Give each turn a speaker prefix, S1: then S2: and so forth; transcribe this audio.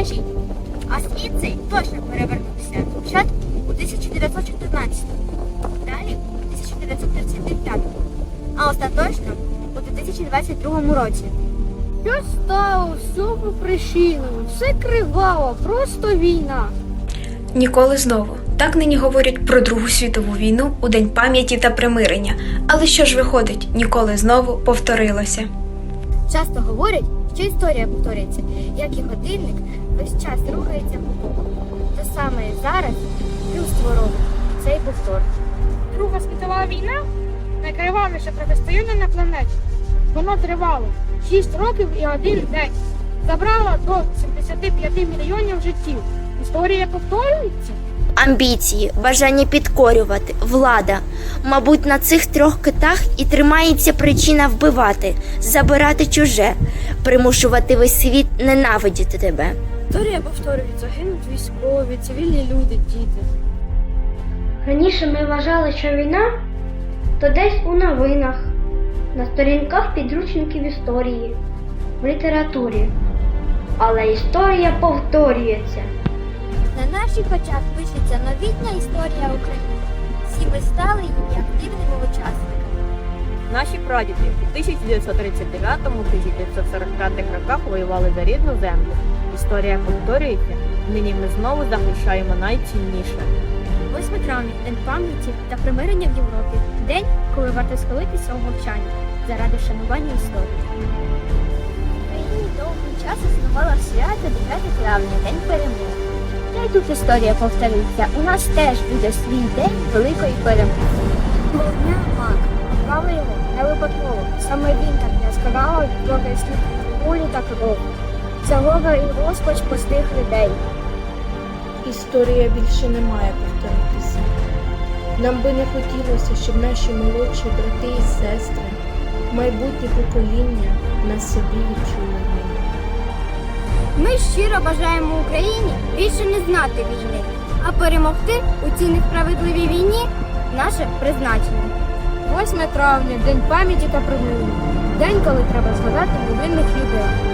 S1: Скажіть, а світ цей точно перевернувся спочатку у 1914, далі у 1935, а остаточно у 2022 році.
S2: Що стало всьому причиною? Все криваво, просто війна.
S3: Ніколи знову. Так нині говорять про Другу світову війну у День пам'яті та примирення. Але що ж виходить, ніколи знову повторилося.
S1: Часто говорять, що історія повторюється, як і годинник весь час рухається по колу. Те саме і зараз людство робить цей повтор.
S2: Друга світова війна найкривавіше протистояння на планеті. Воно тривало 6 років і один день. Забрало до 75 мільйонів життів. Історія повторюється.
S4: Амбіції, бажання підкорювати, влада. Мабуть, на цих трьох китах і тримається причина вбивати, забирати чуже, примушувати весь світ ненавидіти тебе.
S2: Історія повторюється, гинуть військові, цивільні люди, діти.
S5: Раніше ми вважали, що війна то десь у новинах, на сторінках підручників історії, в літературі. Але історія повторюється.
S1: На наших очах пишеться новітня історія України. Всі ми стали її активними учасниками.
S6: Наші прадіди у 1939-1945 роках воювали за рідну землю. Історія повторюється. Нині ми знову захищаємо найцінніше.
S1: 8 травня День пам'яті та примирення в Європі. День, коли варто схилитися у мовчанні заради вшанування історії. Україні довгий час існувало свято 9 травня, День перемоги. Та тут історія повториться. У нас теж буде свій день великої перемоги. Дня мак. Мали його не випадково. Саме він так яскраво відтворює слід волі та кров. Це горе і розпач простих людей.
S7: Історія більше не має повторитися. Нам би не хотілося, щоб наші молодші брати і сестри, майбутнє покоління на собі відчули.
S1: Ми щиро бажаємо Україні більше не знати війни, а перемогти у цій несправедливій війні наше призначення.
S2: 8 травня День пам'яті та примирення. День, коли треба згадати невинних людей.